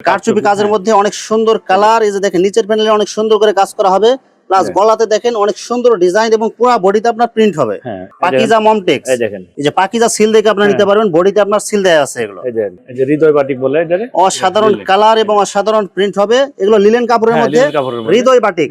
কারচুপি কাজের হ্যাঁ। মধ্যে অনেক সুন্দর কালার এই যে দেখেন নিচের প্যানেলে অনেক সুন্দর করে কাজ করা হবে। প্লাস হ্যাঁ। গলাতে দেখেন অনেক সুন্দর ডিজাইন এবং পুরো বডিতে আপনার প্রিন্ট হবে। হ্যাঁ পাকিজা মমটেক্স এই দেখেন। এই যে পাকিজা সিল দেখে আপনারা নিতে। পারবেন বডিতে আপনার সিল দেয়া আছে এগুলো। এই দেখেন এই যে হৃদয় বাটিক বলে এটারে অসাধারণ কালার এবং অসাধারণ প্রিন্ট হবে। এগুলো লিলেন কাপড়ের মধ্যে। হৃদয় বাটিক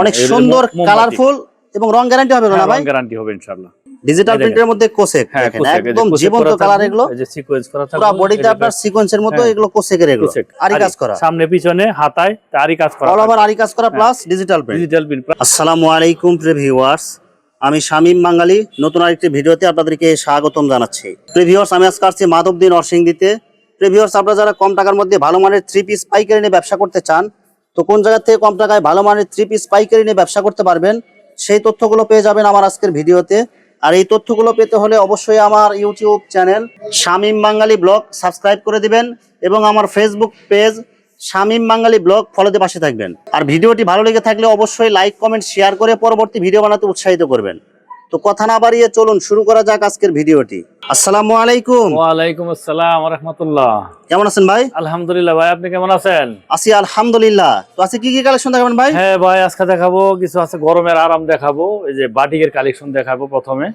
অনেক সুন্দর কালারফুল এবং রং গ্যারান্টি হবে না ভাই? গ্যারান্টি হবে ইনশাআল্লাহ। ডিজিটাল প্রিন্টের মধ্যে কোসেক হ্যাঁ দেখেন একদম জীবন্ত কালার এগুলো এই যে সিকোয়েন্স করা পুরো বডিতে আপনার সিকোয়েন্সের মতো হ্যাঁ। এগুলো কোসেকের এগুলো। আরি কাজ করা। সামনে পিছনে হাতায় আরি কাজ করা। অল ওভার আরি কাজ করা plus digital print digital print আসসালামু আলাইকুম প্রিভিউয়ার্স আমি শামীম বাঙালি নতুন আরেকটি ভিডিওতে আপনাদেরকে স্বাগতম জানাচ্ছি। প্রিভিউয়ার্স আমি আজকে আসছি মাধবদিন অরসিংদিতে। প্রিভিউয়ার্স আপনারা যারা কম টাকার মধ্যে ভালো মানের থ্রি পিস পাইকারি নিয়ে ব্যবসা করতে চান তো কোন জায়গা থেকে কম টাকায় ভালো মানের থ্রি পিস পাইকারি নিয়ে ব্যবসা করতে পারবেন সেই তথ্যগুলো পেয়ে যাবেন আমার আজকের ভিডিওতে। আর এই তথ্যগুলো পেতে হলে অবশ্যই আমার YouTube channel Shamim Bangali vlog subscribe করে দিবেন এবং আমার Facebook page Shamim Bangali vlog ফলোতে পাশে থাকবেন। আর ভিডিওটি ভালো লেগে থাকলে অবশ্যই লাইক কমেন্ট শেয়ার করে পরবর্তী ভিডিও বানাতে উৎসাহিত করবেন। তো কথা না বাড়িয়ে চলুন শুরু করা যাক আজকের ভিডিওটি। আসসালামু আলাইকুম। ওয়ালাইকুম আসসালাম রাহমাতুল্লাহ। কেমন আছেন ভাই? আলহামদুলিল্লাহ ভাই আপনি কেমন আছেন? আছি আলহামদুলিল্লাহ। তো আজকে কি কি কালেকশন দেখাবেন ভাই? হ্যাঁ ভাই আজকে দেখাবো কিছু আছে গরমের আরাম দেখাবো এই যে বাটিকের কালেকশন দেখাবো প্রথমে।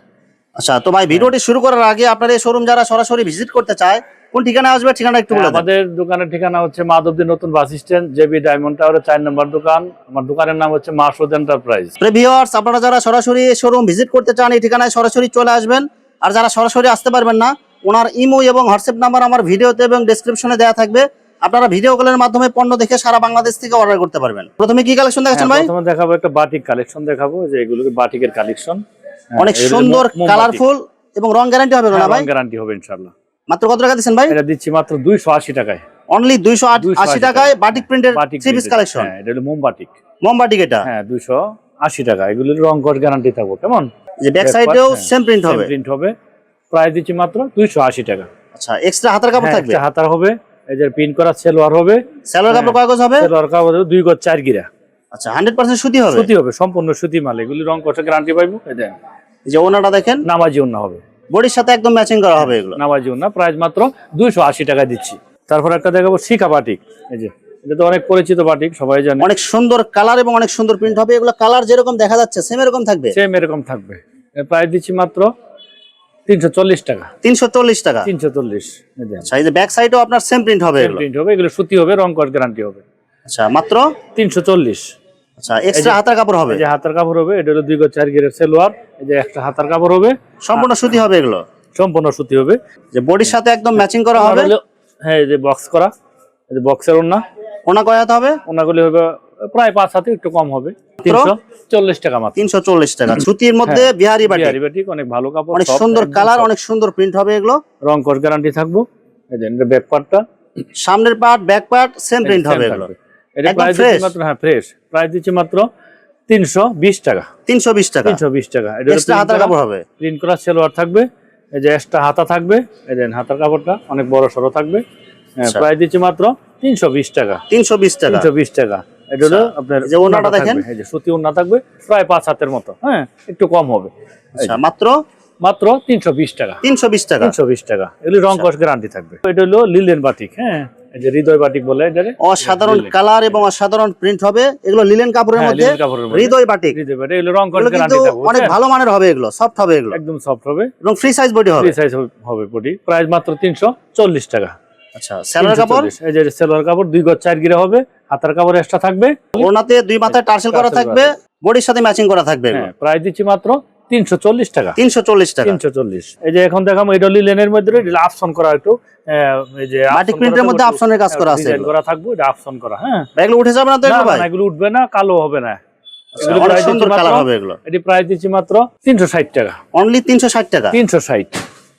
আচ্ছা তো ভাই ভিডিওটি শুরু করার আগে আপনার এই শোরুম যারা সরাসরি ভিজিট করতে চায় কোন ঠিকানা আসবে ঠিকানা একটু বলে আমাদের দোকানের ঠিকানা হচ্ছে মাধবদী নতুন বাস স্ট্যান্ড জেবি ডায়মন্ড টাওয়ারের চার নম্বর দোকান। আমার দোকানের নাম হচ্ছে মাসুদ এন্টারপ্রাইজ। ভিউয়ার্স আপনারা যারা সরাসরি শোরুম ভিজিট করতে চান এই ঠিকানায় সরাসরি চলে আসবেন। আর যারা সরাসরি আসতে পারবেন না ওনার ইমো এবং হোয়াটসঅ্যাপ নাম্বার আমার ভিডিওতে এবং ডেসক্রিপশনে দেওয়া থাকবে। আপনারা ভিডিও কলের মাধ্যমে পণ্য দেখে সারা বাংলাদেশ থেকে অর্ডার করতে পারবেন। প্রথমে কি কালেকশন দেখাচ্ছেন ভাই? হ্যাঁ, প্রথমে দেখাবো একটা বাটিক কালেকশন দেখাবো যে এগুলো বাটিকের কালেকশন অনেক সুন্দর কালারফুল এবং রং গ্যারান্টি হবে না ভাই? গ্যারান্টি হবে ইনশাআল্লাহ। মাত্র কত টাকা দিচ্ছেন ভাই? এটা দিচ্ছি মাত্র দুইশো আশি টাকায়। অনলি দুইশো আশি 280 টাকায় বাটিক প্রিন্টের থ্রি পিস কালেকশন হ্যাঁ এটা হলো মোমবাটিক মোমবাটিক এটা? হ্যাঁ দুইশো আশি টাকা। এগুলোর রং কস গ্যারান্টি থাকব কেমন? যে ব্যাক সাইডেও হ্যাঁ, সেম প্রিন্ট হবে। প্রিন্ট হবে। প্রাইস দিচ্ছি মাত্র দুইশো আশি টাকা। আচ্ছা এক্সট্রা হাতার কাপড় হ্যাঁ, থাকবে? একটা হাতার হবে। এই যে প্রিন্ট করা সেলোয়ার হবে। স্যালোয়ার কাপড় কয় গজ হবে? সেলোয়ার কাপড় দুই গজ চার গিরা। আচ্ছা হান্ড্রেড পার্সেন্ট সুতি হবে? সুতি হবে সম্পূর্ণ সুতি মাল। এগুলি রং কষা গ্যারান্টি পাইবো। এই দেন এই যে ওনাটা দেখেন। নামাজি উন্না হবে। বডির সাথে একদম ম্যাচিং করা হবে এগুলো। নামাজি উন্না প্রাইস মাত্র দুইশো আশি টাকা দিচ্ছি। তারপর একটা দেখাবো শিখা বাটিক। এই যে এটা তো অনেক পরিচিত বাটিক সবাই জানে। অনেক সুন্দর কালার এবং অনেক সুন্দর প্রিন্ট হবে এগুলো কালার যেরকম দেখা যাচ্ছে সেম এরকম থাকবে? সেম এরকম থাকবে। প্রাইস দিচ্ছি মাত্র তিনশো চল্লিশ টাকা। তিনশো চল্লিশ টাকা? তিনশো চল্লিশ আচ্ছা ব্যাক সাইডেও আপনার সেম প্রিন্ট হবে প্রিন্ট হবে এগুলো সুতি হবে রং কস গ্যারান্টি হবে। আচ্ছা মাত্র? তিনশো চল্লিশ। আচ্ছা এক্সট্রা হাতার কাপড় হবে? যে হাতার কাপড় হবে এটা হলো দুই গজ চার গিরের সেলোয়ার এই যে একটা হাতার কাপড় হবে। সম্পূর্ণ সুতি হবে এগুলো? সম্পূর্ণ সুতি হবে। যে বডির সাথে একদম ম্যাচিং করা হবে? হ্যাঁ এই যে বক্স করা এই যে বক্সের ওনা ওনা কয় হাত হবে? ওনাগুলি হবে প্রায় পাঁচ হাতে একটু কম হবে। তিনশো চল্লিশ টাকা মাত্র। তিনশো চল্লিশ টাকা। সুতির মধ্যে বিহারি বাটি। বিহারি বাটিক অনেক ভালো কাপড় অনেক সুন্দর কালার অনেক সুন্দর প্রিন্ট হবে এগুলো। রং কস গ্যারান্টি থাকব। এই যে ব্যাক পার্টটা সামনের part back part same print হবে এগুলো। এটা প্রাইস দিচ্ছি মাত্র হ্যাঁ ফ্রেশ প্রাইস দিচ্ছি মাত্র তিনশো বিশ টাকা। তিনশো বিশ টাকা। তিনশো বিশ টাকা। এটা হাতার কাপড় হবে। প্রিন্ট করা সেলোয়ার থাকবে। এই যে এক্সট্রা হাতা থাকবে। এই যে হাতার কাপড়টা অনেক বড় সড়ো থাকবে। প্রাইস দিচ্ছি মাত্র তিনশো বিশ টাকা। তিনশো বিশ টাকা। তিনশো বিশ টাকা। এটা হলো। আপনার যে ওড়নাটা দেখেন। থাকবে, এই যে সুতি ওড়না থাকবে। প্রায় পাঁচ হাতের মতো। হ্যাঁ একটু কম হবে। আচ্ছা মাত্র? মাত্র তিনশো বিশ টাকা। তিনশো বিশ টাকা। তিনশো বিশ টাকা। এগুলি রং। কস গ্যারান্টি থাকবে। এটা হলো লিলেন বাটিক হ্যাঁ। যে হৃদয় বাটিক বলে অসাধারণ কালার এবং অসাধারণ প্রিন্ট হবে। এগুলো লিলেন কাপড়ের হ্যাঁ, মধ্যে কাপড়ের মধ্যে। হৃদয় বাটিক। হৃদয় বাটিক এগুলো রং গ্যারান্টি অনেক ভালো মানের হবে এগুলো সফট হবে এগুলো। একদম সফট হবে। এবং ফ্রি সাইজ বডি হবে। ফ্রি সাইজ হবে বডি প্রাইস মাত্র তিনশো চল্লিশ টাকা। আচ্ছা কাপড়? এই যে কাপড় দুই গজ চার গিরা হবে হাতার কাপড় এক্সট্রা থাকবে। ওনাতে দুই মাথায় টার্সেল করা থাকবে বডির সাথে ম্যাচিং করা থাকবে এগুলো। হ্যাঁ প্রাইস দিচ্ছি মাত্র তিনশো চল্লিশ টাকা। তিনশো চল্লিশ টাকা। তিনশো চল্লিশ। এই যে এখন দেখাবো এটা লিলেনের মধ্যে আপসন করা একটু আহ, এই যে বাটিক প্রিন্টের মধ্যে থাকবে, কাজ করা আছে। করা থাকবে এটা আপসন করা হ্যাঁ। এগুলো উঠে যাবে না তো এগুলো ভাই? এগুলো উঠবে না কালো হবে না। আচ্ছা, অনেক সুন্দর কালার হবে এগুলো। এটি প্রাইস দিচ্ছি মাত্র তিনশো ষাট টাকা। অনলি তিনশো ষাট টাকা? তিনশো ষাট।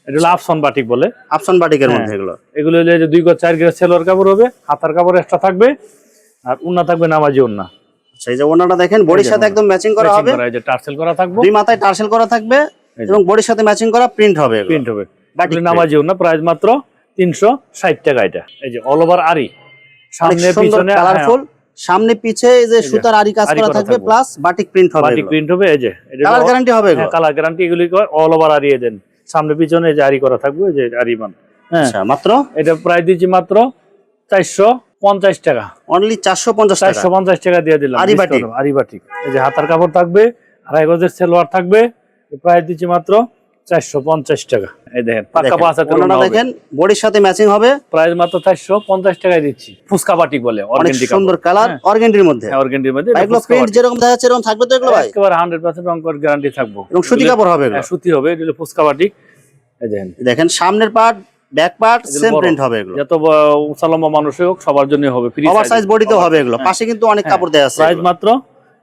এটা হলো আপসন বাটিক বলে। আপশন বাটিকের হ্যাঁ। মধ্যে এগুলো। এগুলো হলো যে দুই গজ চার কাপড় হবে হাতার কাপড় এক্সট্রা থাকবে আর উন্না থাকবে নামাজি উন্না। আচ্ছা এই যে ওনাটা দেখেন বডির সাথে একদম ম্যাচিং করা হবে। এই যে টার্সেল করা থাকবে। দুই মাথায় টার্সেল করা থাকবে এবং বডির সাথে ম্যাচিং করা প্রিন্ট হবে প্রিন্ট হবে। নামাজি উন্না প্রাইস মাত্র তিনশো ষাট টাকা এটা। এই যে অল ওভার আরি সামনে পিছনে হ্যাঁ, কালারফুল সামনে পিছে এই যে সুতার আরি কাজ করা থাকবে। প্লাস বাটিক প্রিন্ট হবে বাটিক প্রিন্ট হবে এই যে। কালার গ্যারান্টি হবে কালার গ্যারান্টি এগুলি অল ওভার আরিয়ে দেন। সামনে পিছনে এই যে আরি করা থাকবে এই যে আরি মান হ্যাঁ। আচ্ছা মাত্র? এটা প্রাইস দিচ্ছি মাত্র চারশো পঞ্চাশ টাকা। অনলি চারশো পঞ্চাশ চারশো পঞ্চাশ টাকা দিয়ে দিলাম। আরি বাটিক। discount, আরি বাটিক এই যে হাতার কাপড় থাকবে আড়াই গজের সেলোয়ার থাকবে প্রাইস দিচ্ছি মাত্র চারশো পঞ্চাশ টাকা। এই দেখেন পাক্কা পাঁচ দেখেন বডির সাথে ম্যাচিং হবে। প্রাইস মাত্র চারশো পঞ্চাশ টাকায় দিচ্ছি। ফুচকা বাটিক বলে সুন্দর কালার অর্গেন্ডির মধ্যে। অর্গেন্ডির মধ্যে। এগুলো প্রিন্ট যেরকম দেখা যাচ্ছে এরকম থাকবে তো এগুলো ভাই? একেবারে হান্ড্রেড পার্সেন্ট অঙ্কর গ্যারান্টি থাকব। এবং সুতি কাপড় হবে হ্যাঁ, সুতি হবে এটা ফুচকা দেখেন। সামনের part back part same print হবে এগুলো। যত উসালম্বা মানুষ হোক সবার জন্য হবে ফ্রি ওভার সাইজ বডিতেও হবে এগুলো। পাশে কিন্তু অনেক কাপড় দেওয়া আছে প্রাইস মাত্র।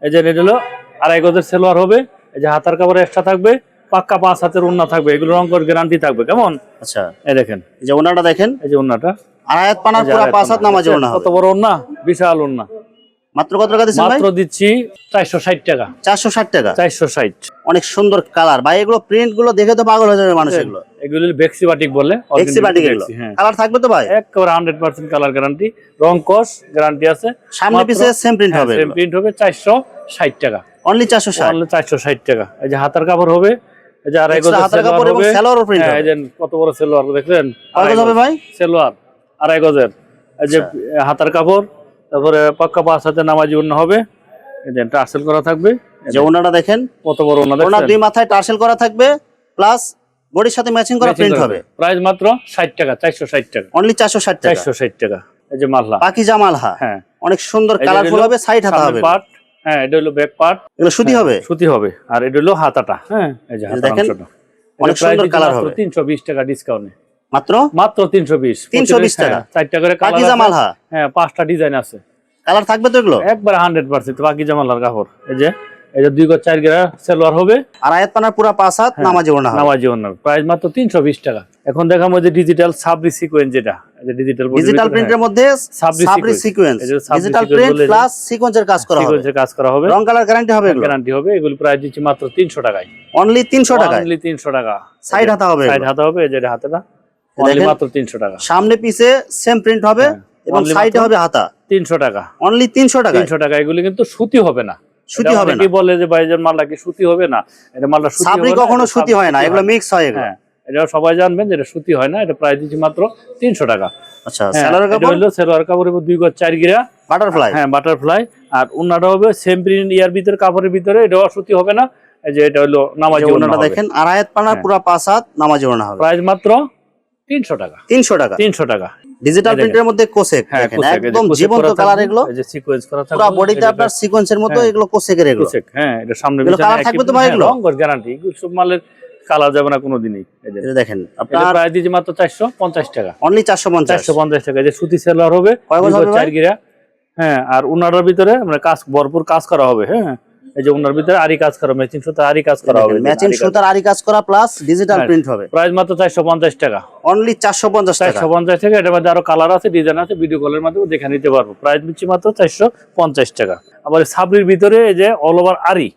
এই যে এটা হলো আড়াই গজের সেলোয়ার হবে। এই যে হাতার কাপড় এক্সট্রা থাকবে পাক্কা পাঁচ হাতের থাকবে। এগুলো গ্যারান্টি থাকবে কেমন? আচ্ছা। এই দেখেন। এই যে ওনাটা দেখেন। এই যে পানার পুরো পাঁচ হাত। নামাজে কত বড় বিশাল মাত্র কত টাকা দিচ্ছেন মাত্র দিচ্ছি চারশো ষাট টাকা। চারশো ষাট টাকা? চারশো ষাট। অনেক সুন্দর কালার। ভাই এগুলো প্রিন্টগুলো দেখে তো পাগল হয়ে যাবে মানুষ এগুলো। এগুলো বেক্সি বাটিক বলে এক্সি বাটিক এগুলো। হ্যাঁ। কালার থাকবে তো ভাই? একেবারে হান্ড্রেড পার্সেন্ট কালার গ্যারান্টি রং কস গ্যারান্টি আছে। সামনে পিছে সেম প্রিন্ট হবে সেম প্রিন্ট হবে চারশো ষাট টাকা। অনলি চারশো ষাট? চারশো ষাট টাকা। এই যে হাতার কাপড় হবে এই যে আড়াই হাতার কাপড় এবং হবে। সালোয়ারও হ্যাঁ, হবে। এই যে কত বড় সেলোয়ার দেখলেন? কয় আড়াই গজ। হবে ভাই? সেলোয়ার আড়াই গজের। এই যে হাতার কাপড় তারপরে পাক্কা পাঁচ হাতে নামাজি অন্য হবে। টার্সেল করা থাকবে। যে ওনাটা দেখেন কত বড় ওনা ওনার দুই মাথায় টার্সেল করা থাকবে প্লাস বডির সাথে ম্যাচিং করা প্রিন্ট হবে। প্রাইস মাত্র ষাট টাকা চারশো ষাট টাকা। অনলি চারশো ষাট টাকা। চারশো ষাট টাকা। এই যে মালহা। পাখি জামালহা। হ্যাঁ। অনেক সুন্দর কালারফুল হবে সাইড হাতা হবে। পার্ট হ্যাঁ এটা হলো ব্যাক পার্ট এগুলো সুতি হবে? সুতি হবে। আর এটা হলো হাতাটা। হ্যাঁ। এই যে হাতার দেখেন, অনেক সুন্দর কালার হবে। তিনশো বিশ টাকা ডিসকাউন্টে মাত্র? মাত্র তিনশো বিশ। 320 টাকা। চারটা করে হ্যাঁ পাঁচটা ডিজাইন আছে। কালার থাকবে তো এগুলো? একবার হান্ড্রেড পার্সেন্ট বাকি জামালার কাপড়। এই যে এই যে দুই গজ চার গেরা সেলোয়ার হবে। আর আয়াত পানার পুরা পাঁচ হাত নামাজি নামাজি প্রাইস মাত্র তিনশো বিশ টাকা। এখন দেখাবো যে ডিজিটাল সাবরি সিকোয়েন্স যেটা। ডিজিটাল ডিজিটাল প্রিন্টের মধ্যে সাবরি। সিকোয়েন্স ডিজিটাল প্রিন্ট প্লাস সিকোয়েন্সের কাজ করা হবে। সিকোয়েন্সের কাজ করা হবে। রং কালার গ্যারান্টি হবে গ্যারান্টি হবে। এগুলো প্রাইস দিচ্ছি মাত্র তিনশো টাকায়। অনলি তিনশো টাকায়? অনলি তিনশো টাকা। সাইড হাতা হবে সাইড। হাতা হবে এই যে হাতাটা। মাত্র টাকা। সামনে পিছে সেম প্রিন্ট হবে হ্যাঁ, এবং সাইডে হবে হাতা। তিনশো টাকা। অনলি তিনশো টাকা তিনশো টাকা এগুলি কিন্তু সুতি হবে না। সুতি হবে না। বলে যে ভাইজান মালটা কি সুতি হবে না? এটা মালটা সুতি হবে না, কখনো সুতি হয় না এগুলো মিক্স হয় এগুলো। হ্যাঁ এটা সবাই জানবেন যে এটা সুতি হয় না এটা প্রাইস দিচ্ছি মাত্র তিনশো টাকা। আচ্ছা হ্যাঁ, কাপড়? হলো সেলোয়ার কাপড় এবং দুই গজ চার গিরা। বাটারফ্লাই হ্যাঁ বাটারফ্লাই আর উন্নাটা হবে সেম প্রিন্ট ইয়ার ভিতরে কাপড়ের ভিতরে এটাও সুতি হবে না। এই যে এটা হলো নামাজি ওনাটা দেখেন আর আয়াত হ্যাঁ। পুরা পাঁচ হাত নামাজি ওনা হবে। প্রাইস মাত্র তিনশো টাকা। তিনশো টাকা। তিনশো টাকা। ডিজিটাল প্রিন্টের মধ্যে কোসেক হ্যাঁ দেখেন একদম জীবন্ত কালার এগুলো। এই যে সিকোয়েন্স করা পুরো বডিতে আপনার সিকোয়েন্সের মতো হ্যাঁ। এগুলো কোসেকের এগুলো। কোসেক, হ্যাঁ এটা সামনে এগুলো থাকবে তো হ্যাঁ, ভাই এগুলো? রঙের গ্যারান্টি সব মালের কালার যাবে না কোনোদিনই। এই। দেখেন আপনার প্রায় দিয়েছি মাত্র চারশো পঞ্চাশ টাকা। অনলি চারশো পঞ্চাশ। চারশো পঞ্চাশ টাকা যে সুতি সেলার হবে কয় ভাই? চার গিরা। হ্যাঁ আর উনার ভিতরে মানে কাজ ভরপুর কাজ করা হবে হ্যাঁ। এই যে ওনার ভিতরে আরি কাজ করা ম্যাচিং সুতার আরি কাজ করা হবে। ম্যাচিং সুতার আরি কাজ করা প্লাস ডিজিটাল। প্রিন্ট হবে। প্রাইস মাত্র চারশো পঞ্চাশ টাকা। অনলি চারশো পঞ্চাশ টাকা। চারশো পঞ্চাশ টাকা এটার মধ্যে আরও কালার আছে ডিজাইন আছে ভিডিও কলের মাধ্যমে দেখে নিতে পারব। প্রাইস দিচ্ছি মাত্র চারশো পঞ্চাশ টাকা। আবার সাবরির ভিতরে এই যে all over aari.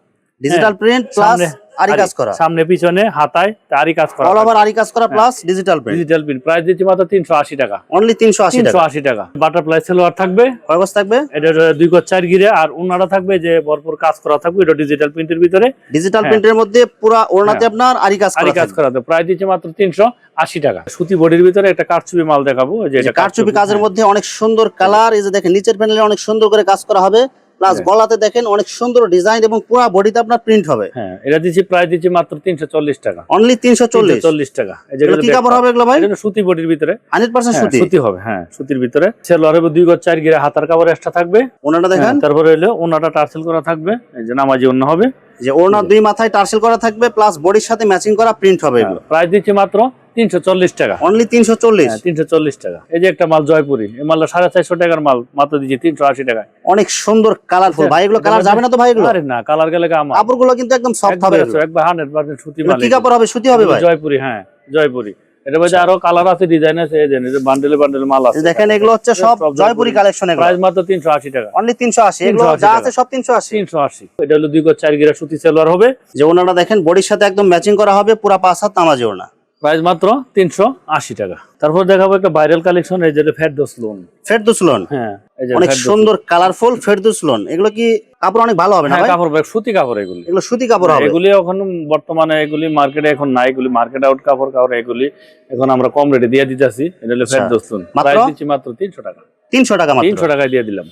Digital print plus aari কাজ করা। সামনে পিছনে হাতায় আরি কাজ করা। অল ওভার আরি কাজ করা plus digital print digital print price দিচ্ছি মাত্র তিনশো আশি টাকা। অনলি তিনশো আশি তিনশো টাকা আশি টাকা। বাটারফ্লাই সেলোয়ার থাকবে। কয় থাকবে? এটা দুই গজ চার গিরে। আর উনারা থাকবে যে ভরপুর কাজ করা থাকবে এটা ডিজিটাল প্রিন্টের ভিতরে। ডিজিটাল হ্যাঁ। প্রিন্টের মধ্যে পুরা ওড়নাতে আপনার আরি কাজ আরি কাজ থাকবে। করাতে প্রায় দিচ্ছে মাত্র তিনশো আশি টাকা। সুতি বডির ভিতরে একটা কারচুপি মাল দেখাবো। যে এটা কারচুপি কাজের হ্যাঁ। মধ্যে অনেক সুন্দর কালার এই যে দেখেন নিচের প্যানেলে অনেক সুন্দর করে কাজ করা হবে। প্লাস হ্যাঁ। গলাতে দেখেন অনেক সুন্দর ডিজাইন এবং পুরা বডিতে আপনার প্রিন্ট হবে। হ্যাঁ এটা দিচ্ছি প্রায় দিচ্ছি মাত্র তিনশো চল্লিশ টাকা। অনলি তিনশো চল্লিশ। চল্লিশ টাকা। এই যে কি কাপড় হবে এগুলো ভাই? এটা সুতি বডির ভিতরে। হান্ড্রেড পার্সেন্ট হ্যাঁ, সুতি। সুতি হবে হ্যাঁ সুতির ভিতরে। সেলোয়ার হবে দুই গজ চার গিরে হাতার কাপড় এক্সট্রা থাকবে। ওনাটা দেখেন। হ্যাঁ, তারপরে হলো ওনাটা টার্সেল করা থাকবে। এই যে নামাজি অন্য হবে। যে ওড়না দুই মাথায় টার্সেল করা থাকবে প্লাস বডির সাথে ম্যাচিং করা প্রিন্ট হবে এগুলো। প্রাইস দিচ্ছি মাত্র তিনশো চল্লিশ টাকা। অনলি তিনশো চল্লিশ? হ্যাঁ তিনশো চল্লিশ টাকা। এই যে একটা মাল জয়পুরি এই মালটা সাড়ে চারশো টাকার মাল মাত্র দিচ্ছি তিনশো আশি টাকায়। অনেক সুন্দর কালারফুল ভাই এগুলো কালার যাবে না তো ভাই এগুলো? আরে না কালার গেলে আমার কাপড়গুলো কিন্তু একদম সফট হবে একবার হান্ড্রেড পার্সেন্ট সুতি মাল কি কাপড় হবে? সুতি হবে ভাই? জয়পুরি হ্যাঁ জয়পুরি। এটা মধ্যে আরও কালার আছে ডিজাইন আছে এই যে বান্ডেলে বান্ডেল মাল আছে। দেখেন এগুলো হচ্ছে সব জয়পুরি। কালেকশন এগুলো। প্রাইস মাত্র তিনশো আশি টাকা। অনলি তিনশো আশি। এগুলো যা আছে সব তিনশো আশি। তিনশো আশি। এটা হলো দুই গজ চার গিরা সুতি সেলোয়ার হবে। যে ওনারা দেখেন বডির সাথে একদম ম্যাচিং করা হবে পুরা পাঁচ হাত নামাজি ওনা। প্রাইস মাত্র তিনশো আশি টাকা। তারপর দেখাবো একটা ভাইরাল কালেকশন এই যে ফেরদোস লোন ফেরদুস লোন হ্যাঁ অনেক সুন্দর কালারফুল ফেরদুস লোন এগুলো কি কাপড় অনেক ভালো হবে না হ্যাঁ ভাই? কাপড় ব্যাগ সুতি কাপড় এগুলি। এগুলো সুতি কাপড় হবে। এগুলি এখন বর্তমানে এগুলি মার্কেটে এখন নাই এগুলি মার্কেট আউট কাপড় কাপড় এগুলি এখন আমরা কম রেটে দিয়ে দিতেছি। এটা হলো। ফেরদৌস লোন মাত্র? প্রাইস দিচ্ছি মাত্র তিনশো টাকা। তিনশো টাকা তিনশো টাকায় দিয়ে দিলাম।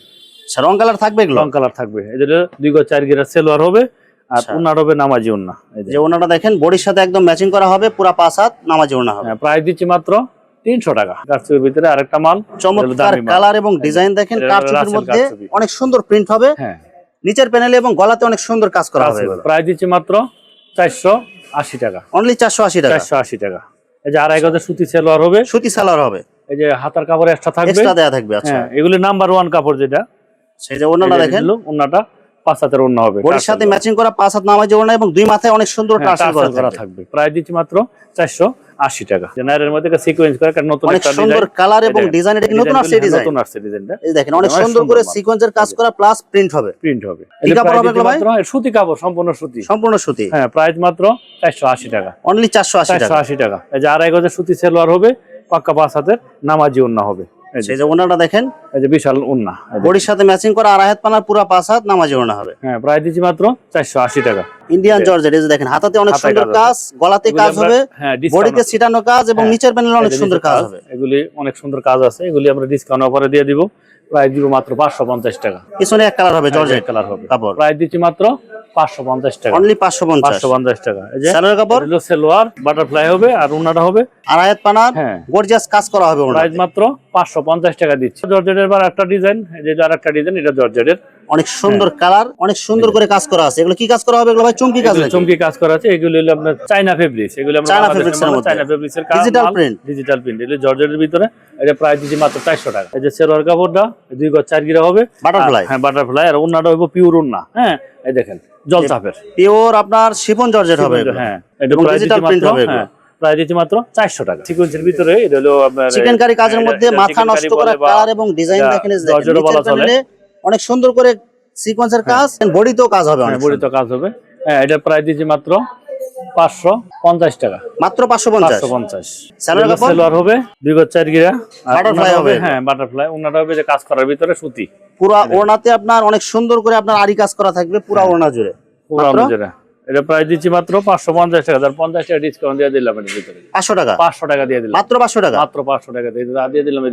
আচ্ছা, রং কালার থাকবে রং কালার থাকবে। এদের দুই গো চার গিরা সেলোয়ার হবে। আর আচ্ছা। হবে নামাজি যে। ওনাটা দেখেন বডির সাথে একদম ম্যাচিং করা হবে পুরা পাঁচ হাত নামাজি ওনা হবে। হ্যাঁ, প্রাইস দিচ্ছি মাত্র তিনশো টাকা। কারচুপির ভিতরে আরেকটা মাল চমৎকার কালার এবং ডিজাইন দেখেন কারচুপির মধ্যে অনেক সুন্দর প্রিন্ট হবে। হ্যাঁ। নিচের প্যানেলে এবং গলাতে অনেক সুন্দর কাজ করা হবে প্রাইস দিচ্ছি মাত্র চারশো আশি টাকা। অনলি চারশো আশি টাকা। চারশো আশি টাকা। এই যে আড়াই গজের সুতি সেলোয়ার হবে। সুতি সালোয়ার হবে। এই যে হাতার কাপড় এক্সট্রা থাকবে। এক্সট্রা দেয়া থাকবে আচ্ছা। হ্যাঁ এগুলি নাম্বার ওয়ান কাপড় যেটা। সেই যে ওনাটা দেখেন। ওনাটা। পাঁচ হাতের ওনা হবে বডির সাথে ম্যাচিং করা পাঁচ হাত নামাজি ওনা এবং দুই মাথায় অনেক সুন্দর হ্যাঁ, টার্সেল করা থাকবে। প্রাইস দিচ্ছি মাত্র চারশো আশি টাকা। জেনারের মধ্যে সিকোয়েন্স করে একটা নতুন অনেক একটা সুন্দর কালার এবং ডিজাইন এটা নতুন আসছে ডিজাইন নতুন আসছে ডিজাইনটা এই দেখেন অনেক অনেক সুন্দর সুন্দর করে। সিকোয়েন্সের কাজ করা প্লাস প্রিন্ট হবে। প্রিন্ট হবে। কি কাপড় হবে ভাই? সুতি কাপড় সম্পূর্ণ সুতি। সম্পূর্ণ সুতি। হ্যাঁ প্রাইস মাত্র চারশো আশি টাকা। অনলি টাকা। আশি টাকা। এই যে আড়াই গজের সুতি সেলোয়ার হবে পাক্কা পাঁচ হাতের নামাজি উন্না হবে। সেই যে ওনাটা দেখেন এই যে বিশাল যে। বডির সাথে ম্যাচিং করা আড়াই হাত পানার পুরা পাঁচ হাত নামাজি ওনা হবে। হ্যাঁ প্রাইস দিচ্ছি মাত্র চারশো আশি টাকা। ইন্ডিয়ান জর্জেট এই যে দেখেন হাতাতে অনেক সুন্দর কাজ গলাতে কাজ হবে হ্যাঁ বডিতে আছে। ছিটানো কাজ এবং হ্যাঁ, নিচের প্যানেলে অনেক সুন্দর কাজ হবে। এগুলি অনেক সুন্দর কাজ আছে। এগুলি আমরা ডিসকাউন্ট অফারে দিয়ে দিব। প্রাইস দিব মাত্র পাঁচশো পঞ্চাশ টাকা। পিছনে এক কালার হবে জর্জেট কালার হবে। কাপড়। প্রাইস দিচ্ছি মাত্র পাঁচশো পঞ্চাশ টাকা। অনলি টাকা। এই যে কাপড়? এটা হলো সেলোয়ার বাটারফ্লাই হবে আর হবে আর পানার। হ্যাঁ। গর্জিয়াস কাজ করা হবে ওনার প্রাইস মাত্র পাঁচশো পঞ্চাশ টাকা দিচ্ছি। জর্জেটের বার একটা ডিজাইন আর একটা ডিজাইন এটা জর্জেটের। অনেক সুন্দর কালার অনেক সুন্দর করে কাজ করা আছে। এগুলো কি কাজ করা হবে? এগুলো ভাই চুমকি কাজ? চমকি কাজ করা আছে। এগুলো হলো আপনার চাইনা ফেব্রিক্স এগুলো আমরা চায়না বাংলাদেশের এর মধ্যে। চায়না ফেব্রিক্স এর কাজ Digital print। ডিজিটাল প্রিন্ট এগুলো জর্জেটের ভিতরে। এটা প্রাইস দিচ্ছি মাত্র চারশো টাকা। এই যে সেলোয়ার কাপড়টা দুই গজ চার গিরা হবে। আর- হ্যাঁ বাটারফ্লাই আর ওন্নাটা হবে পিওর ওন্না হ্যাঁ এই দেখেন জল চাপের পিওর আপনার শিফন জর্জেট হবে হ্যাঁ এটা print মাত্র হবে। হ্যাঁ দিচ্ছি মাত্র চারশো টাকা। সিকোয়েন্সের ভিতরে এটা হলো আপনার চিকেন কারি কাজের মধ্যে মাথা নষ্ট করা কালার এবং ডিজাইন দেখেন অনেক সুন্দর করে সিকোয়েন্সের কাজ বডিতেও কাজ হবে অনেক হ্যাঁ, বড়ি তো কাজ হবে। হ্যাঁ এটার প্রাইস দিচ্ছি মাত্র পাঁচশো পঞ্চাশ টাকা। মাত্র পাঁচশো পঞ্চাশ। পঞ্চাশ। সেলোয়ার হবে দুই গজ চার গিরা। আর হবে হ্যাঁ বাটারফ্লাই উন্নাটা হবে যে কাজ করার ভিতরে সুতি। পুরা ওড়নাতে আপনার অনেক সুন্দর করে আপনার আরি কাজ করা থাকবে পুরা ওড়না জুড়ে। পুরো মাত্র? অনুযায়ী এটা প্রাইস দিচ্ছি মাত্র পাঁচশো পঞ্চাশ টাকা। তার পঞ্চাশ টাকা ডিসকাউন্ট দিয়ে দিলাম ভিতরে। পাঁচশো টাকা? পাঁচশো টাকা দিয়ে দিলাম। মাত্র পাঁচশো টাকা? মাত্র পাঁচশো টাকা দিয়ে দিলাম। এই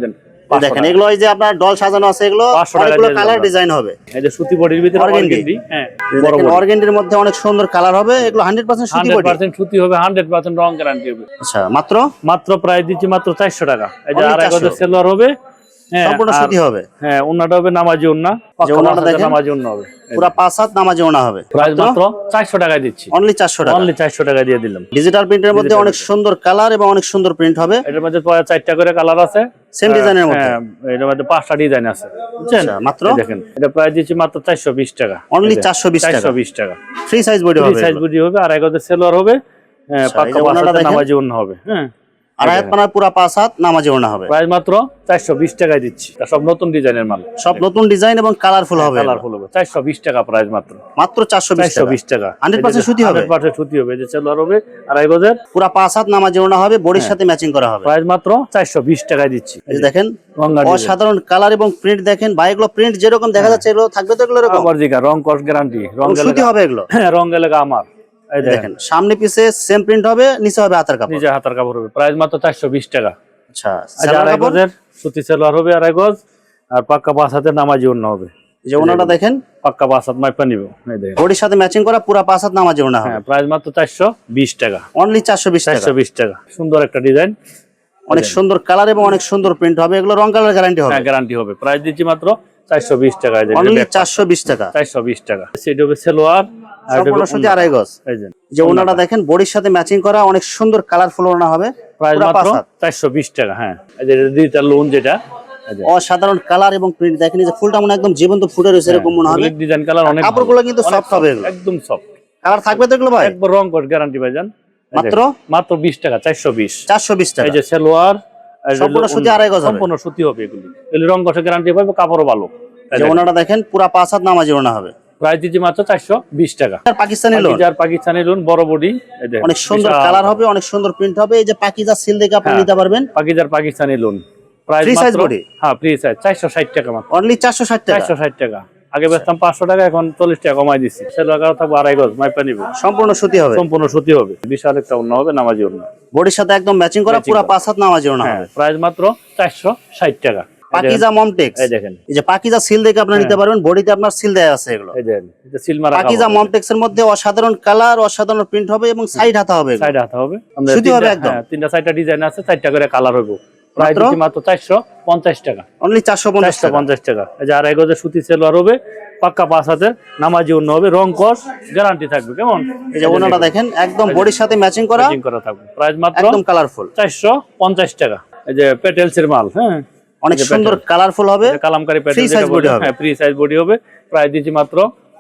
দেখেন এগুলো ওই যে আপনার ডল সাজানো আছে এগুলো অনেকগুলো কালার ডিজাইন হবে। এই যে সুতি বডির ভিতরে। অর্গেন্ডি হ্যাঁ বড় অর্গেন্ডির মধ্যে অনেক সুন্দর কালার হবে এগুলো হান্ড্রেড পার্সেন্ট সুতি বডি। 100% সুতি হবে হান্ড্রেড পার্সেন্ট রং গ্যারান্টি হবে। আচ্ছা মাত্র? মাত্র প্রাইস দিচ্ছি মাত্র চারশো টাকা। এই যে আর আড়াই 400 হবে সম্পূর্ণ সুতি হবে। হ্যাঁ উন্নাটা হবে নামাজি উন্না যে ওড়নাটা দেখেন? নামাজি হবে। পুরা পাঁচ হাত নামাজে ওনা হবে। প্রাইস মাত্র চারশো টাকায় দিচ্ছি। অনলি চারশো টাকা। অনলি টাকা দিয়ে দিলাম। ডিজিটাল প্রিন্টের মধ্যে অনেক সুন্দর কালার এবং অনেক সুন্দর প্রিন্ট হবে। এটার মধ্যে চারটা করে কালার আছে। সেম ডিজাইনের মধ্যে। হ্যাঁ এটার মধ্যে পাঁচটা ডিজাইন আছে। বুঝছেন? আচ্ছা, মাত্র? দেখেন এটা প্রাইস দিচ্ছি মাত্র চারশো বিশ টাকা। অনলি চারশো বিশ টাকা। চারশো বিশ টাকা। ফ্রি সাইজ বডি হবে সাইজ বুঝি হবে আর এগারোতে সেলোয়ার হবে। হ্যাঁ, আচ্ছা, পাক্কা। নামাজি উন্না হবে। হ্যাঁ। আড়াই হাত পানার পুরা পাঁচ হাত নামাজে ওনা হবে। প্রাইস মাত্র চারশো বিশ টাকায় দিচ্ছি। সব নতুন ডিজাইনের মাল। সব নতুন ডিজাইন এবং কালারফুল হবে কালারফুল হবে। চারশো বিশ টাকা প্রাইস মাত্র। মাত্র চারশো চারশো টাকা। বিশ টাকা। 100% সুতি হবে? পার্সেন্ট সুতি হবে। যে হবে আড়াই পুরা পাঁচ হাত নামাজে ওনা হবে বডির হ্যাঁ। সাথে ম্যাচিং করা হবে। প্রাইস মাত্র চারশো বিশ টাকায় দিচ্ছি। দেখেন অসাধারণ কালার এবং প্রিন্ট দেখেন। বা এগুলো প্রিন্ট যেরকম দেখা যাচ্ছে এগুলো থাকবে তো এগুলো রং কস গ্যারান্টি রং সুতি হবে এগুলো? হ্যাঁ রং গেলে আমার। এই দেখেন সামনে পিছে সেম প্রিন্ট হবে নিচে হবে হাতের কাপড়। নিজে হাতার কাপড় হবে। প্রাইস মাত্র চারশো বিশ টাকা। আচ্ছা আড়াই গজের সুতি সেলোয়ার হবে আড়াই গজ আর পাক্কা পাঁচ হাতে নামাজি অন্য হবে। যে ওনাটা দেখেন। পাক্কা পাঁচ হাত মাইপা নিব। এই বডির সাথে ম্যাচিং করা পুরা পাঁচ হাত নামাজে ওনা হবে। হ্যাঁ প্রাইস মাত্র চারশো বিশ টাকা। অনলি চারশো বিশ টাকা। চারশো বিশ টাকা। সুন্দর একটা ডিজাইন অনেক সুন্দর কালার এবং অনেক সুন্দর প্রিন্ট হবে। এগুলো রং কালার গ্যারান্টি হবে। হ্যাঁ গ্যারান্টি হবে। প্রাইস দিচ্ছি মাত্র চারশো বিশ টাকা অনলি চারশো বিশ টাকা। চারশো বিশ টাকা। সেটা হবে সেলোয়ার আর এটা আড়াই গজ। এই যে যে ওনাটা দেখেন বডির সাথে ম্যাচিং করা অনেক সুন্দর কালারফুল ওনা হবে। প্রাইস মাত্র পাঁচ হাত। চারশো বিশ টাকা হ্যাঁ। এই যে ডিজিটাল লোন যেটা অসাধারণ কালার এবং প্রিন্ট দেখেন এই যে ফুলটা মনে একদম জীবন্ত ফুটে রয়েছে এরকম মনে হবে। ডিজাইন কালার অনেক কাপড়গুলো কিন্তু সফট হবে একদম সফট কালার থাকবে তো এগুলো ভাই? একবার রং কস গ্যারান্টি ভাইজান এই মাত্র? মাত্র বিশ টাকা চারশো বিশ। চারশো বিশ টাকা। এই যে সেলোয়ার এই যে সম্পূর্ণ সুতি আড়াই গজ হবে। সম্পূর্ণ সুতি হবে এগুলি। এগুলি রং কষে গ্যারান্টি পাবে কাপড়ও ভালো। ওনাটা দেখেন পুরা পাঁচ হাত নামাজি ওনা হবে। প্রাইস দিচ্ছি মাত্র চারশো বিশ টাকা। আর পাকিস্তানি লোন পাকিজার পাকিস্তানি লোন বড় বডি অনেক সুন্দর কালার হবে অনেক সুন্দর প্রিন্ট হবে। এই যে পাকিজা সিল দেখে আপনি হ্যাঁ। নিতে পারবেন। পাকিজার পাকিস্তানি লোন প্রাইস হ্যাঁ ফ্রি সাইজ চারশো ষাট টাকা মাত্র। অনলি চারশো ষাট টাকা? চারশো ষাট টাকা। আগে বেচতাম পাঁচশো টাকা এখন চল্লিশ টাকা কমাই দিচ্ছি সেলোয়ার থাকব আড়াই গজ মাইপা নিব। সম্পূর্ণ সুতি হবে? সম্পূর্ণ সুতি হবে। বিশাল একটা অন্য হবে নামাজি অন্য বডির সাথে একদম ম্যাচিং করা পুরা। পাঁচ হাত নামাজি ওনা হ্যাঁ হবে প্রাইস মাত্র চারশো ষাট টাকা। পাকিজা মমটেক্স এই দেখেন। এই যে পাকিজা সিল দেখে আপনারা নিতে হ্যাঁ। পারবেন বডিতে আপনার সিল দেয়া আছে এগুলো। এই দেখেন এটা সিল মারা পাকিজা মমটেক্স এর মধ্যে অসাধারণ কালার অসাধারণ প্রিন্ট হবে এবং সাইড হাতা হবে সাইড হাতে হবে। আমাদের সুতি হবে তিনটা- একদম। হ্যাঁ, তিনটা চারটা ডিজাইন আছে চারটা করে কালার হবে প্রায় মাত্র? দিচ্ছি মাত্র চারশো পঞ্চাশ টাকা। অনলি চারশো পঞ্চাশ টাকা। যে সুতি সেলোয়ার হবে পাক্কা পাঁচ হাতের নামাজি অন্য হবে রং কস গ্যারান্টি থাকবে কেমন? এই যে ওনাটা দেখেন। একদম বডির সাথে ম্যাচিং করা থাকবে। প্রাইস মাত্র একদম কালারফুল চারশো পঞ্চাশ টাকা। এই যে পেটেলসির মাল হ্যাঁ? অনেক সুন্দর কালারফুল হবে কালামকারী size body হবে। হ্যাঁ ফ্রি সাইজ বডি হবে প্রাইস দিচ্ছি মাত্র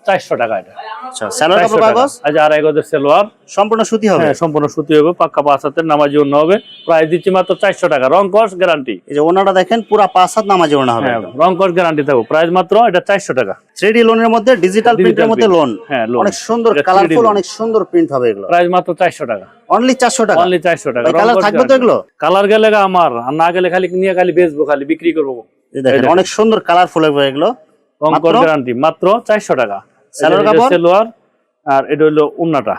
চারশো টাকা এটা। আচ্ছা স্যালোয়ার কাপড় কাগজ? এই আড়াই গজের সেলোয়ার। সম্পূর্ণ সুতি হবে? হ্যাঁ সম্পূর্ণ সুতি হবে পাক্কা পাঁচ হাতের নামাজি অন্য হবে। প্রাইস দিচ্ছি মাত্র চারশো টাকা। রং কস গ্যারান্টি। এই যে ওনাটা দেখেন পুরা পাঁচ হাত নামাজি ওনা হবে হ্যাঁ রং কস গ্যারান্টি থাকবে। প্রাইস মাত্র এটা চারশো টাকা। থ্রি লোনের মধ্যে ডিজিটাল প্রিন্টের মধ্যে লোন। হ্যাঁ অনেক সুন্দর এটা 3D কালারফুল অনেক সুন্দর প্রিন্ট হবে এগুলো। প্রাইস মাত্র চারশো টাকা। অনলি চারশো টাকা? অনলি চারশো টাকা। থাকবে তো এগুলো? কালার গেলে আমার আর না গেলে খালি নিয়ে খালি বেচবো খালি বিক্রি করব। অনেক সুন্দর কালারফুল হবে এগুলো। রং মাত্র? কস গ্যারান্টি মাত্র চারশো টাকা। সালোয়ার কাপড়? সেলোয়ার। আর এটা হলো উন্নাটা।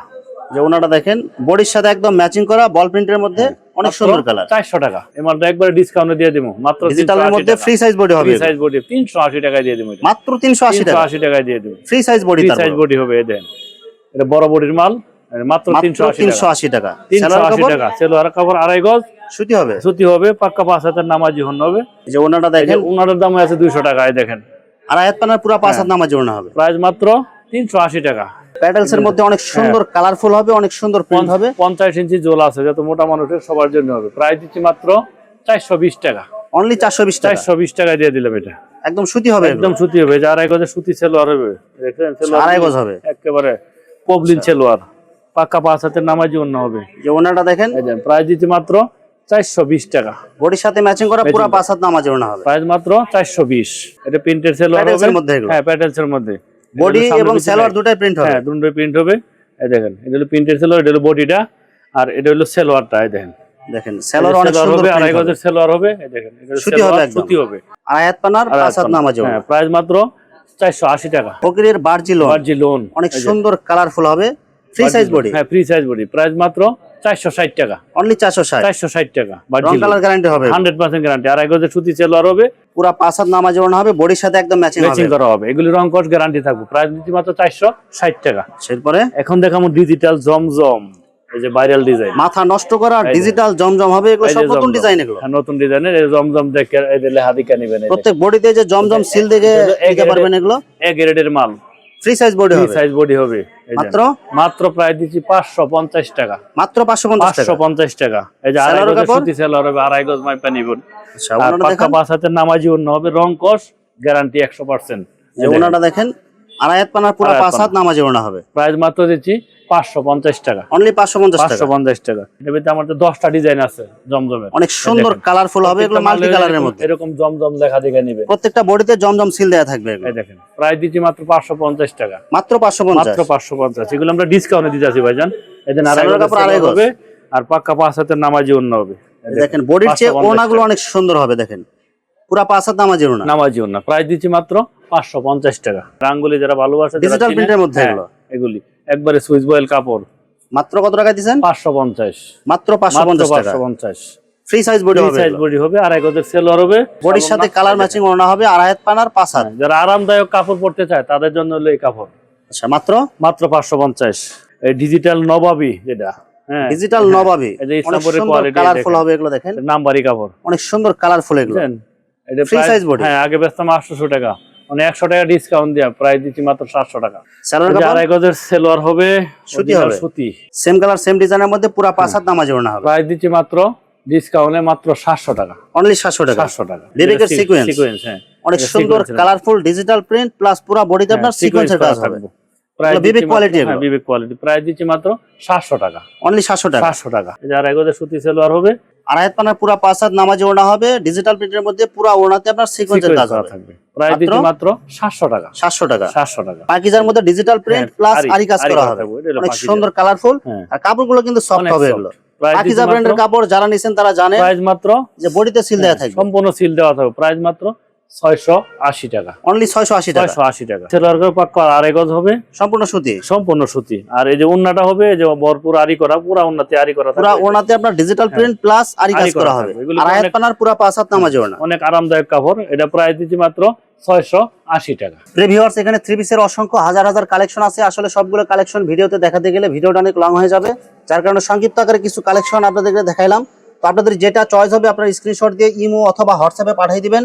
যে ওনাটা দেখেন বডির সাথে একদম ম্যাচিং করা বল প্রিন্টের মধ্যে অনেক সুন্দর কালার চারশো টাকা। এবার একবারে ডিসকাউন্টে দিয়ে দিব মাত্র ডিজিটালের মধ্যে ফ্রি সাইজ বডি হবে সাইজ বডি তিনশো আশি টাকায় দিয়ে দিব মাত্র তিনশো আশি তিনশো টাকা আশি টাকায় দিয়ে দিব। Free size body free size body. হবে দেন। এটা বড় বডির মাল মাত্র তিনশো মাত্র আশি তিনশো টাকা। সালোয়ার কাপড় আড়াই গজ। সুতি হবে। সুতি হবে পাক্কা পাঁচ হাতের নামাজি হন হবে যে ওনাটা দেখেন। উনাটার দাম আছে দুইশো টাকায় দেখেন। আর আয়াত পানার পুরো পাঁচ হাত নামাজি ওনা হবে। প্রাইস মাত্র তিনশো আশি টাকা। প্যাডেলস এর মধ্যে অনেক সুন্দর কালারফুল হবে অনেক সুন্দর প্রিন্ট হবে। পঞ্চাশ ইঞ্চি জোল আছে যত মোটা মানুষের সবার জন্য হবে। প্রাইস দিচ্ছি মাত্র চারশো বিশ টাকা। অনলি চারশো বিশ টাকা। চারশো বিশ টাকায় দিয়ে দিলাম এটা। একদম সুতি হবে একদম সুতি হবে। যে আড়াই গজের সুতি সেলোয়ার হবে। দেখলেন আড়াই গজ হবে। একেবারে পবলিন সেলোয়ার। পাক্কা পাঁচ হাতের নামাজি অন্য হবে। যে ওনাটা দেখেন। প্রাইস দিচ্ছি মাত্র চারশো বিশ টাকা। বডির সাথে ম্যাচিং করা পুরো পাঁচ হাত নামাজি ওনা হবে। প্রাইস মাত্র চারশো বিশ। এটা প্রিন্টের সেলোয়ার মধ্যে হ্যাঁ প্যাটেলস এর মধ্যে। বডি এবং সালোয়ার দুটাই প্রিন্ট হবে। হ্যাঁ দুটো প্রিন্ট হবে। এই দেখেন এটা হলো প্রিন্টের সেলোয়ার এটা হলো বডিটা আর এটা হলো সেলোয়ারটা এই দেখেন। দেখেন সালোয়ার অনেক সুন্দর হবে আড়াই গজের সেলোয়ার হবে। এই দেখেন এটা সুতি হবে সুতি হবে। আর আয়াত পানার পাঁচ হাত নামাজি হ্যাঁ প্রাইস মাত্র চারশো আশি টাকা। ফকিরের বার্জি লোন বার্জি লোন অনেক সুন্দর কালারফুল হবে। ফ্রি সাইজ বডি হ্যাঁ ফ্রি সাইজ বডি প্রাইস মাত্র চারশো ষাট টাকা। অনলি চারশো ষাট। চারশো ষাট টাকা কালার গ্যারান্টি হবে। হান্ড্রেড পার্সেন্ট গ্যারান্টি আড়াই গজের সুতি হবে। পুরো পাঁচ হাত নামাজি ওনা হবে বডির সাথে একদম ম্যাচিং ম্যাচিং হবে। করা হবে। এগুলি রং কস গ্যারান্টি থাকবে। প্রাইস দিচ্ছি মাত্র চারশো ষাট টাকা। এরপরে এখন দেখাবো ডিজিটাল জমজম। এই যে ভাইরাল ডিজাইন মাথা নষ্ট করা ডিজিটাল জমজম হবে এগুলো সব নতুন ডিজাইন এগুলো। হ্যাঁ, নতুন ডিজাইনের এই জমজম দেখে এই যে লেহাদিকা নিবেন। প্রত্যেক বডিতে যে জমজম সিল দেখে পারবেন এগুলো। গ্রেডের মাল। ফ্রি সাইজ বডি ফ্রি হবে। সাইজ বডি হবে মাত্র? মাত্র প্রায় দিচ্ছি পাঁচশো পঞ্চাশ টাকা। মাত্র পাঁচশো পঞ্চাশ পাঁচশো টাকা পঞ্চাশ টাকা। এই যে আড়াই গজ সুতি সেলার হবে আড়াই গজ মাইপা নিবেন। আচ্ছা ওনাটা দেখেন। পাঁচ হাতের নামাজি অন্য হবে রং কস গ্যারান্টি একশো পার্সেন্ট যে ওনাটা দেখেন আড়াইয়াত পানার পুরো পাঁচ হাত নামাজি হবে। প্রাইস মাত্র দিচ্ছি পাঁচশো পঞ্চাশ টাকা। অনলি পাঁচশো পঞ্চাশ পাঁচশো পঞ্চাশ টাকা। এর ভিতরে আমার দশটা ডিজাইন আছে জমজমের। অনেক সুন্দর কালারফুল হবে এগুলো মাল্টি প্রত্যেকটা কালারের মধ্যে। এরকম জমজম দেখা দেখে নিবে প্রত্যেকটা বডিতে জমজম সিল দেওয়া থাকবে দেখেন প্রাইস দিচ্ছি মাত্র পাঁচশো পঞ্চাশ টাকা। মাত্র পাঁচশো পঞ্চাশ। মাত্র পাঁচশো পঞ্চাশ। এগুলো আমরা ডিসকাউন্টে দিতে আছি ভাইজান। আড়াই হবে আর পাক্কা পাঁচ হাতের নামাজি অন্য হবে। দেখেন বডির চেয়ে ওনাগুলো অনেক সুন্দর হবে দেখেন। পুরা পাঁচ হাত নামাজি ওনা নামাজি অন্য প্রাইস দিচ্ছি মাত্র পাঁচশো পঞ্চাশ টাকা। রাঙ্গুলি যারা ভালোবাসে print এর মধ্যে হ্যাঁ, এগুলি? একবারে সুইচ বয়েল কাপড়। মাত্র কত টাকা দিচ্ছেন? পাঁচশো পঞ্চাশ। মাত্র পাঁচশো পঞ্চাশ পাঁচশো পঞ্চাশ। ফ্রি সাইজ বডি হবে সাইজ বডি হবে আড়াই গজের সেলোয়ার হবে। বডির সাথে কালার ম্যাচিং হবে আড়াইয়াত পানার পাঁচ হাত। হ্যাঁ, যারা আরামদায়ক কাপড় পরতে চায় তাদের জন্য হলো এই কাপড়। আচ্ছা মাত্র? মাত্র পাঁচশো পঞ্চাশ। এই ডিজিটাল নবাবি যেটা হ্যাঁ। ডিজিটাল নবাবি। এই যে অনেক সুন্দর কালারফুল হবে এগুলো দেখেন। নাম্বারি কাপড়। অনেক সুন্দর কালারফুল এগুলো। এটা হ্যাঁ আগে বেচতাম আটশোশো টাকা। মানে একশো টাকা ডিসকাউন্ট দিয়া প্রায় দিচ্ছি মাত্র সাতশো টাকা। সালোয়ার কাপড় আড়াই গজের সেলোয়ার হবে সুতি হবে। সুতি। সেম কালার সেম ডিজাইনের মধ্যে পুরা পাঁচ হাত নামাজি ওনা হবে। প্রাইস দিচ্ছি মাত্র ডিসকাউন্টে মাত্র সাতশো টাকা। অনলি সাতশো টাকা? সাতশো টাকা? সিকোয়েন্স হ্যাঁ। অনেক সুন্দর কালারফুল ডিজিটাল প্রিন্ট প্লাস পুরা বডিতে আপনার হ্যাঁ, সিকোয়েন্সের কাজ হবে। বিবেক quality হ্যাঁ। বিবেক কোয়ালিটি প্রাইস দিচ্ছি মাত্র সাতশো টাকা। অনলি সাতশো টাকা? সাতশো টাকা। এই যে আড়াই গজের সুতি সেলোয়ার হবে পানার পুরো পাঁচ হাত নামাজি হবে ডিজিটাল প্রিন্টের মধ্যে পুরো আপনার সিকোয়েন্সের কাজ হবে। থাকবে। প্রাইস দিচ্ছি মাত্র সাতশো টাকা। সাতশো টাকা। সাতশো টাকা। পাকিজার মধ্যে ডিজিটাল প্রিন্ট হ্যাঁ, প্লাস আরি- কাজ করা হবে। অনেক সুন্দর কালারফুল হ্যাঁ। আর কাপড়গুলো কিন্তু সফট হবে এগুলো। পাকিজা ব্র্যান্ডের কাপড় যারা নিছেন তারা জানে প্রাইস মাত্র। যে বডিতে সিল দেওয়া থাকবে। সম্পূর্ণ সিল দেওয়া থাকবে। প্রাইস মাত্র ছয়শো আশি টাকা। অনলি ছয়শো আশি টাকা? ছয়শো আশি টাকা। সেলার পাক্কা আড়াই গজ হবে? সম্পূর্ণ সুতি? সম্পূর্ণ সুতি। আর এই যে হবে এই যে ভরপুর আরি করা পুরা আরি করা পুরা ওনাতে আপনার ডিজিটাল প্রিন্ট প্লাস আরি কাজ। করা করা হবে। আর আয়াত পানার পুরা পাঁচ হাত নামাজ ওড়না। অনেক আরামদায়ক কাপড়। এটা প্রায় দিচ্ছি মাত্র ছয়শো আশি টাকা। এখানে থ্রি পিসের অসংখ্য হাজার হাজার কালেকশন আছে। আসলে সবগুলো কালেকশন ভিডিওতে দেখাতে গেলে ভিডিওটা অনেক লং হয়ে যাবে। যার কারণে সংক্ষিপ্ত আকারে কিছু কালেকশন আপনাদেরকে দেখাইলাম। তো আপনাদের যেটা চয়েস হবে আপনার স্ক্রিনশট দিয়ে ইমো অথবা হোয়াটসঅ্যাপে পাঠিয়ে দিবেন।